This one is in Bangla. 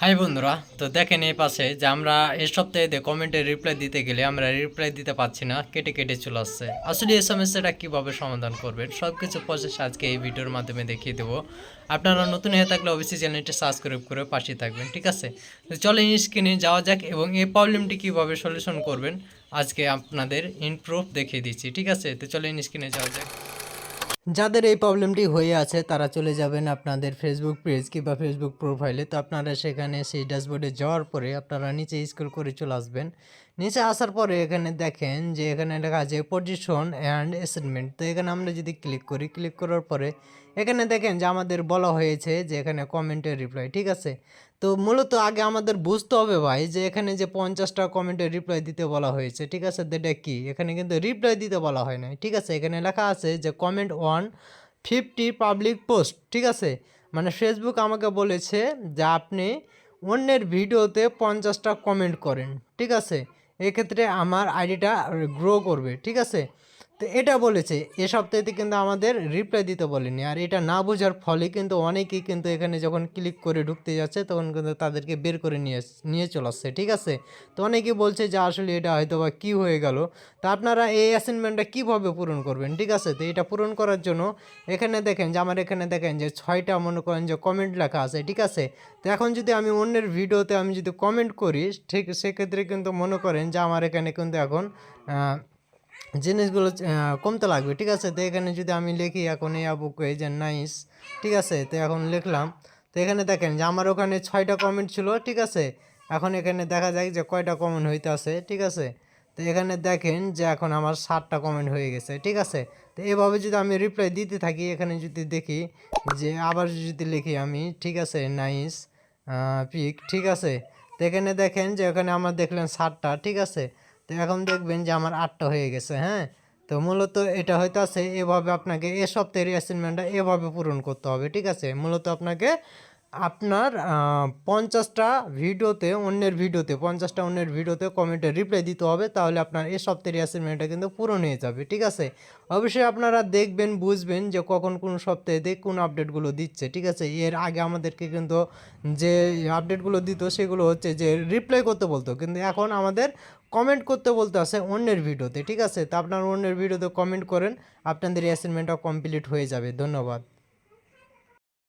হাই বন্ধুরা, তো দেখেন এই পাশে যে আমরা এই সপ্তাহে কমেন্টে রিপ্লাই দিতে গেলে আমরা রিপ্লাই দিতে পারছি না, কেটে কেটে চলে আসছে। আসলে এই সমস্যাটা কীভাবে সমাধান করবেন সব কিছু প্রসেস আজকে এই ভিডিওর মাধ্যমে দেখিয়ে দেবো। আপনারা নতুন হয়ে থাকলে অবশ্যই চ্যানেলটি সাবস্ক্রাইব করে পাশে থাকবেন, ঠিক আছে? তো চলে স্ক্রিনে যাওয়া যাক এবং এই প্রবলেমটি কীভাবে সলিউশন করবেন, আজকে আপনাদের ইনপ্রুভ দেখিয়ে দিচ্ছি, ঠিক আছে? তো চলে স্ক্রিনে যাওয়া যাক। যাদের এই প্রবলেমটি হয়ে আছে, তারা চলে যাবেন আপনাদের ফেসবুক পেজ কিংবা ফেসবুক প্রোফাইলে তো আপনারা সেখানে সেই ড্যাশবোর্ডে যাওয়ার পরে আপনারা নিচে স্ক্রল করে চলে আসবেন। নিচে আসার পরে এখানে দেখেন যে এখানে লেখা আছে পজিশন অ্যান্ড অ্যাসাইনমেন্ট তো এখানে আমরা যদি ক্লিক করি ক্লিক করার পরে এখানে দেখেন যে আমাদের বলা হয়েছে যে এখানে কমেন্টের রিপ্লাই ঠিক আছে? তো মূলত আগে আমাদের বুঝতে হবে ভাই যে এখানে যে পঞ্চাশটা কমেন্টের রিপ্লাই দিতে বলা হয়েছে, ঠিক আছে? এটা কি? এখানে কিন্তু রিপ্লাই দিতে বলা হয় না ঠিক আছে? এখানে লেখা আছে যে comment one fifty public post ঠিক আছে? মানে ফেসবুক আমাকে বলেছে যে আপনি অন্যের ভিডিওতে পঞ্চাশটা কমেন্ট করেন, ঠিক আছে? এক্ষেত্রে আমার আইডিটা গ্রো করবে ঠিক আছে? তো এটা বলেছে। এ সপ্তাহেতে কিন্তু আমাদের রিপ্লাই দিতে বলেনি। আর এটা না বোঝার ফলে কিন্তু অনেকেই কিন্তু এখানে যখন ক্লিক করে ঢুকতে যাচ্ছে, তখন কিন্তু তাদেরকে বের করে নিয়ে নিয়ে চলে আসছে, ঠিক আছে? তো অনেকেই বলছে যে, আসলে এটা হয়তো বা কী হয়ে গেল? তা আপনারা এই অ্যাসাইনমেন্টটা কীভাবে পূরণ করবেন, ঠিক আছে? তো এটা পূরণ করার জন্য এখানে দেখেন যে, আমার এখানে দেখেন যে, ছয়টা মনে করেন যে কমেন্ট লেখা আছে, ঠিক আছে? তো এখন যদি আমি অন্যের ভিডিওতে আমি যদি কমেন্ট করি, ঠিক, সেক্ষেত্রে কিন্তু মনে করেন যে, আমার এখানে কিন্তু এখন জিনিসগুলো কমতে লাগবে। ঠিক আছে? তো এখানে যদি আমি লিখি, এখন এই আবুকে যে নাইস। ঠিক আছে? তো এখন লিখলাম। তো এখানে দেখেন যে আমার ওখানে ছয়টা কমেন্ট ছিল, ঠিক আছে? এখন এখানে দেখা যায় যে কয়টা কমেন্ট হইতে আছে ঠিক আছে? তো এখানে দেখেন যে এখন আমার ষাটটা কমেন্ট হয়ে গেছে, ঠিক আছে? তো এভাবে যদি আমি রিপ্লাই দিতে থাকি, এখানে যদি দেখি যে আবার যদি লিখি আমি, ঠিক আছে, নাইস পিক ঠিক আছে? তো এখানে দেখেন যে এখানে আমার দেখলেন ষাটটা ঠিক আছে? তো এখন দেখবেন যে আমার আটটা হয়ে গেছে হ্যাঁ? তো মূলত এটা হয়তো আছে, এভাবে আপনাকে এ সপ্তাহের অ্যাসাইনমেন্টটা এভাবে পূরণ করতে হবে, ঠিক আছে? মূলত আপনাকে আপনার পঞ্চাশটা ভিডিওতে, অন্যের ভিডিওতে, পঞ্চাশটা অন্যের ভিডিওতে কমেন্টে রিপ্লাই দিতে হবে, তাহলে আপনার এ সপ্তাহের অ্যাসাইনমেন্টটা কিন্তু পূরণ হয়ে যাবে, ঠিক আছে? অবশ্যই আপনারা দেখবেন, বুঝবেন যে কখন কোন সপ্তাহেতে কোন আপডেটগুলো দিচ্ছে, ঠিক আছে? এর আগে আমাদেরকে কিন্তু যে আপডেটগুলো দিত, সেগুলো হচ্ছে যে রিপ্লাই করতে বলতো, কিন্তু এখন আমাদের কমেন্ট করতে বলতে আছে অন্যের ভিডিওতে, ঠিক আছে? তা আপনার অন্যের ভিডিওতে কমেন্ট করেন, আপনাদের অ্যাসাইনমেন্টটা কমপ্লিট হয়ে যাবে, ধন্যবাদ।